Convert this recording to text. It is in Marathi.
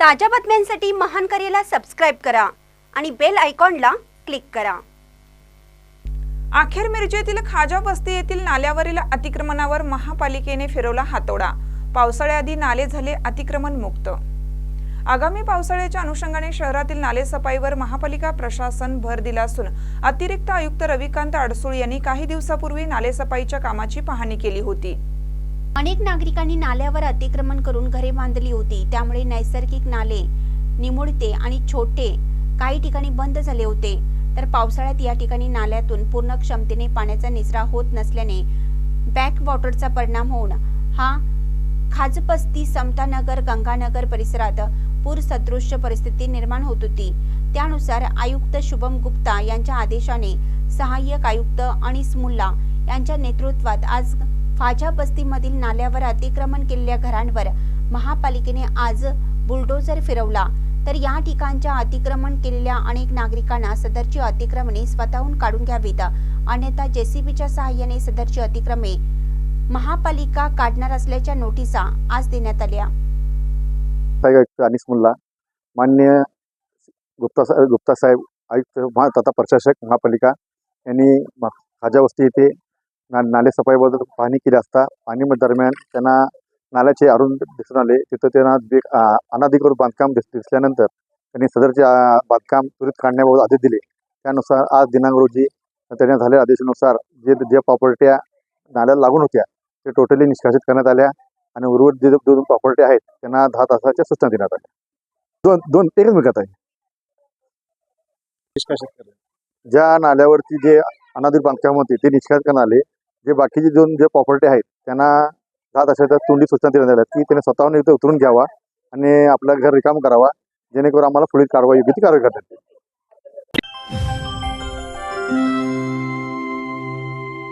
ताज्या बातम्यांसाठी महान करेला सबस्क्राईब करा आणि बेल आयकॉनला क्लिक करा. अखेर मिरजेतील खाजा वस्ती येथील नाल्यावरील अतिक्रमणावर महापालिकेने फिरवला हातोडा. पावसाळ्याआधी नाले झाले अतिक्रमण मुक्त. आगामी पावसाळ्याच्या अनुषंगाने शहरातील नालेसफाईवर महापालिका प्रशासन भर दिला असून अतिरिक्त आयुक्त रविकांत अडसूळ यांनी काही दिवसापूर्वी नालेसफाईच्या कामाची पाहणी केली होती. अनेक नागरिकांनी नाल्यावर अतिक्रमण करून घरे बांधली होती. त्यामुळे नैसर्गिक नाले निमुळते आणि छोटे काही ठिकाणी बंद झाले होते. तर पावसाळ्यात या ठिकाणी नाल्यातून पूर्ण क्षमतेने पाण्याचा निचरा होत नसल्याने बॅक वॉटरचा परिणाम होऊन हा खाजपस्ती समतानगर गंगानगर परिसरात पूर सदृश परिस्थिती निर्माण होत होती. त्यानुसार आयुक्त शुभम गुप्ता यांच्या आदेशाने सहाय्यक आयुक्त अनिस मुल्ला यांच्या नेतृत्वात आज फाजा बस्तीमधील नाल्यावर अतिक्रमण केलेल्या घरांवर महापालिकेने आज बुलडोझर फिरवला. तर या ठिकाणच्या अतिक्रमण केलेल्या अनेक नागरिकांना सदरची अतिक्रमणे स्वतःहून काढून घ्यावीत. अन्यथा जेसीबीच्या सहाय्याने सदरची अतिक्रमे महापालिका काढणार असल्याच्या नोटिसा आज देण्यात आल्या. अनिस मुल्ला मान्य गुप्ता साहेब गुप्ता साहेब आयुक्त तथा प्रशासक महापालिका यांनी खाजावस्ती येथे ना नाले सफाईबद्दल पाहणी केली असता पाणी दरम्यान त्यांना नाल्याचे अरुण दिसून आले. तिथं त्यांना बे अनधिकृत बांधकाम दिस दिसल्यानंतर त्यांनी सदरचे बांधकाम त्वरित काढण्याबाबत आदेश दिले. त्यानुसार आज दिनांक रोजी त्यांनी झालेल्या आदेशानुसार जे ज्या प्रॉपर्ट्या नाल्याला लागून होत्या ते टोटली निष्कासित करण्यात आल्या आणि उर्वरित जे दोन प्रॉपर्टी आहेत त्यांना दहा तासाच्या सूचना देण्यात आल्या. दोन दोन एकच मिळत आहे. ज्या नाल्यावरती जे अनाधिक बांधकाम होते ते निष्कासित करण्यात आले. जे बाकीचे दोन जे प्रॉपर्टी आहेत त्यांना जात असेल तर तोंडी सूचना देण्यात आल्या की त्याने स्वतःहून इथे उतरून घ्यावा आणि आपलं घर रिकाम करावा जेणेकरून आम्हाला पुढील कारवाई योग्य ती कारवाई करता येईल.